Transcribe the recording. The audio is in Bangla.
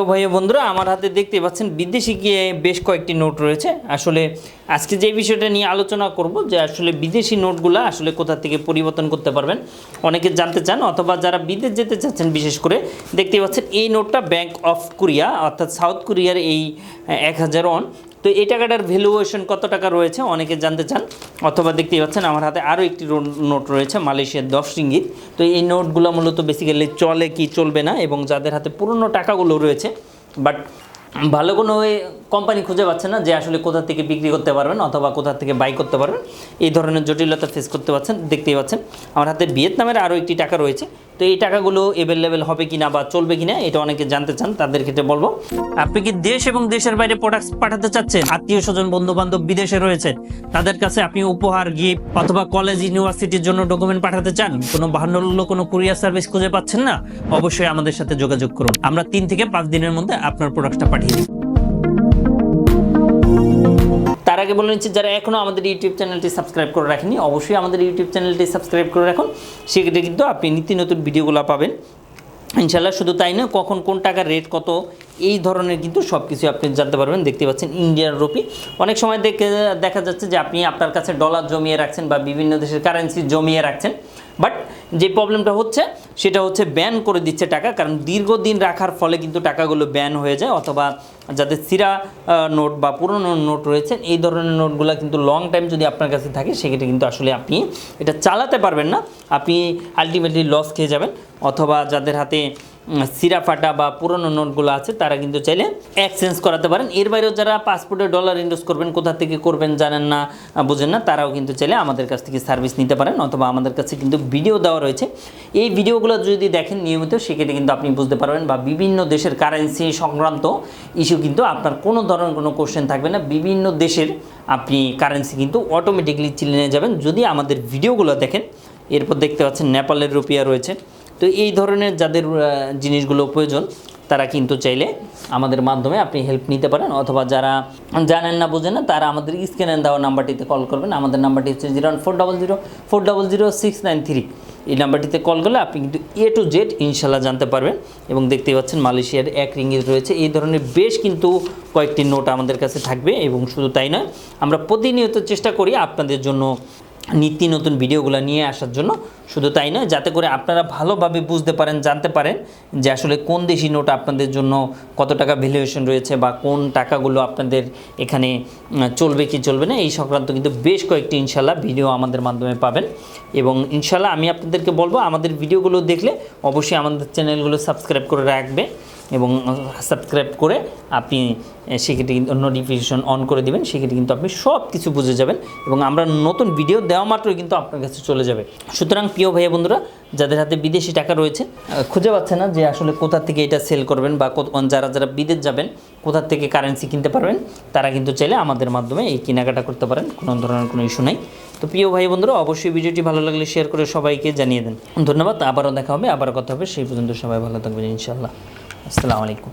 তো ভাই বন্ধুরা, আমার হাতে দেখতে পাচ্ছেন, বিদেশি গিয়ে বেশ কয়েকটি নোট রয়েছে। আসলে আজকে যে বিষয়টা নিয়ে আলোচনা করব, যে আসলে বিদেশি নোটগুলো আসলে কোথা থেকে পরিবর্তন করতে পারবেন, অনেকে জানতে চান, অথবা যারা বিদেশ যেতে চাচ্ছেন, বিশেষ করে দেখতে পাচ্ছেন, এই নোটটা ব্যাংক অফ কোরিয়া অর্থাৎ সাউথ কোরিয়ার এই এক হাজার ওয়ান তো এই টাকাটার ভ্যালুয়েশন কত টাকা রয়েছে? অনেকে জানতে চান। অথবা দেখতেই পাচ্ছেন, আমার হাতে আরও একটি নোট রয়েছে, মালয়েশিয়ার দশ রিঙ্গিত। তো এই নোটগুলো মূলত বেসিক্যালি চলে কি চলবে না, এবং যাদের হাতে পুরনো টাকাগুলো রয়েছে বাট ভালো কোনো কোম্পানি খুঁজে পাচ্ছে না যে আসলে কোথা থেকে বিক্রি করতে পারবেন অথবা কোথা থেকে বাই করতে পারবেন। এই ধরনের জটিলতা ফেস করতে পারছেন দেখতেই পাচ্ছেন। আমার হাতে ভিয়েতনামের আরও একটি টাকা রয়েছে তো এই টাকাগুলো অ্যাভেলেবেল হবে কিনা বা চলবে কিনা, এটা অনেকে জানতে চান, তাদের ক্ষেত্রে বলব। আপনি কি দেশ এবং দেশের বাইরে প্রোডাক্ট পাঠাতে চাচ্ছেন? আত্মীয় স্বজন বন্ধু বান্ধব বিদেশে রয়েছে, তাদের কাছে আপনি উপহার গিফট অথবা কলেজ ইউনিভার্সিটির জন্য ডকুমেন্ট পাঠাতে চান? কোনো ভালো কোনো কুরিয়ার সার্ভিস খুঁজে পাচ্ছেন না? অবশ্যই আমাদের সাথে যোগাযোগ করুন। আমরা তিন থেকে পাঁচ দিনের মধ্যে আপনার প্রোডাক্টটা পাঠিয়ে দিই। আগে বলে নিচ্ছি, যারা এখনও আমাদের ইউটিউব চ্যানেলটি সাবস্ক্রাইব করে রাখেনি অবশ্যই আমাদের ইউটিউব চ্যানেলটি সাবস্ক্রাইব করে রাখুন। সেক্ষেত্রে কিন্তু আপনি নিত্য নতুন ভিডিওগুলো পাবেন। ইনশাল্লাহ শুধু তাই নয়, কখন কোন টাকার রেট কত, এই ধরনের কিন্তু সব কিছু আপনি জানতে পারবেন। দেখতে পাচ্ছেন ইন্ডিয়ান রুপি অনেক সময় দেখে, দেখা যাচ্ছে যে আপনি আপনার কাছে ডলার জমিয়ে রাখছেন বা বিভিন্ন দেশের কারেন্সি জমিয়ে রাখছেন। বাট যে প্রবলেমটা হচ্ছে, সেটা হচ্ছে ব্যান করে দিচ্ছে টাকা, কারণ দীর্ঘদিন রাখার ফলে কিন্তু টাকাগুলো ব্যান হয়ে যায়, অথবা যাদের সিরা নোট বা পুরনো নোট রয়েছে, এই ধরনের নোটগুলো কিন্তু লং টাইম যদি আপনার কাছে থাকে, সেক্ষেত্রে কিন্তু আসলে আপনি এটা চালাতে পারবেন না। আপনি আলটিমেটলি লস খেয়ে যাবেন, অথবা যাদের হাতে সিরা ফাটা বা পুরনো নোটগুলো আছে, তারা কিন্তু চাইলে এক্সচেঞ্জ করাতে পারেন। এর বাইরেও যারা পাসপোর্টে ডলার ইনভেস্ট করবেন, কোথা থেকে করবেন জানেন না বুঝেন না, তারাও কিন্তু চাইলে আমাদের কাছ থেকে সার্ভিস নিতে পারেন, অথবা আমাদের কাছে কিন্তু ভিডিও দেওয়া রয়েছে। এই ভিডিওগুলো যদি দেখেন নিয়মিত, সেক্ষেত্রে কিন্তু আপনি বুঝতে পারবেন বা বিভিন্ন দেশের কারেন্সি সংক্রান্ত ইস্যু কিন্তু আপনার কোনো ধরনের কোনো কোশ্চেন থাকবে না। বিভিন্ন দেশের আপনি কারেন্সি কিন্তু অটোমেটিকলি চিনে নিয়ে যাবেন। যদি আমাদের ভিডিওগুলো দেখেন, এরপর দেখতে পাচ্ছেন নেপালের রুপিয়া রয়েছে। তো এই ধরনের যাদের জিনিসগুলো প্রয়োজন, তারা কিন্তু চাইলে আমাদের মাধ্যমে আপনি হেল্প নিতে পারেন অথবা যারা জানেন না, বোঝেন না, তারা আমাদের স্ক্যানে দেওয়া নাম্বারটিতে কল করবেন। আমাদের নাম্বারটি হচ্ছে zero four double zero, four double zero, six nine three. এই নাম্বারটিতে কল করলে আপনি কিন্তু এ টু জেড ইনশাল্লাহ জানতে পারবেন এবং দেখতেই পাচ্ছেন মালয়েশিয়ার এক রিঙ্গিত রয়েছে। এই ধরনের বেশ কিন্তু কয়েকটি নোট আমাদের কাছে থাকবে এবং শুধু তাই নয়, আমরা প্রতিনিয়ত চেষ্টা করি আপনাদের জন্য নিত্য নতুন ভিডিওগুলো নিয়ে আসার জন্য। শুধু তাই নয়, যাতে করে আপনারা ভালোভাবে বুঝতে পারেন, জানতে পারেন যে আসলে কোন দেশি নোট আপনাদের জন্য কত টাকা ভ্যালুয়েশন রয়েছে বা কোন টাকাগুলো আপনাদের এখানে চলবে কি চলবে না, এই সংক্রান্ত কিন্তু বেশ কয়েকটি ইনশাল্লাহ ভিডিও আমাদের মাধ্যমে পাবেন। এবং ইনশাল্লাহ আমি আপনাদেরকে বলব, আমাদের ভিডিওগুলো দেখলে অবশ্যই আমাদের চ্যানেলগুলো সাবস্ক্রাইব করে রাখবে এবং সাবস্ক্রাইব করে আপনি সেক্ষেত্রে কিন্তু নোটিফিকেশন অন করে দিবেন, সেক্ষেত্রে কিন্তু আপনি সব কিছু বুঝে যাবেন এবং আমরা নতুন ভিডিও দেওয়া মাত্রই কিন্তু আপনার কাছে চলে যাবে। সুতরাং প্রিয় ভাইয়া বন্ধুরা, যাদের হাতে বিদেশি টাকা রয়েছে খুঁজে পাচ্ছে না যে আসলে কোথা থেকে এটা সেল করবেন বা যারা যারা বিদেশ যাবেন, কোথা থেকে কারেন্সি কিনতে পারবেন, তারা কিন্তু চাইলে আমাদের মাধ্যমে এই কেনাকাটা করতে পারেন, কোনো ধরনের কোনো ইস্যু নাই। তো প্রিয় ভাই বন্ধুরা, অবশ্যই ভিডিওটি ভালো লাগলে শেয়ার করে সবাইকে জানিয়ে দেন। ধন্যবাদ, আবারও দেখা হবে, আবারও কথা হবে, সেই পর্যন্ত সবাই ভালো থাকবেন ইনশাল্লাহ আসসালামু আলাইকুম।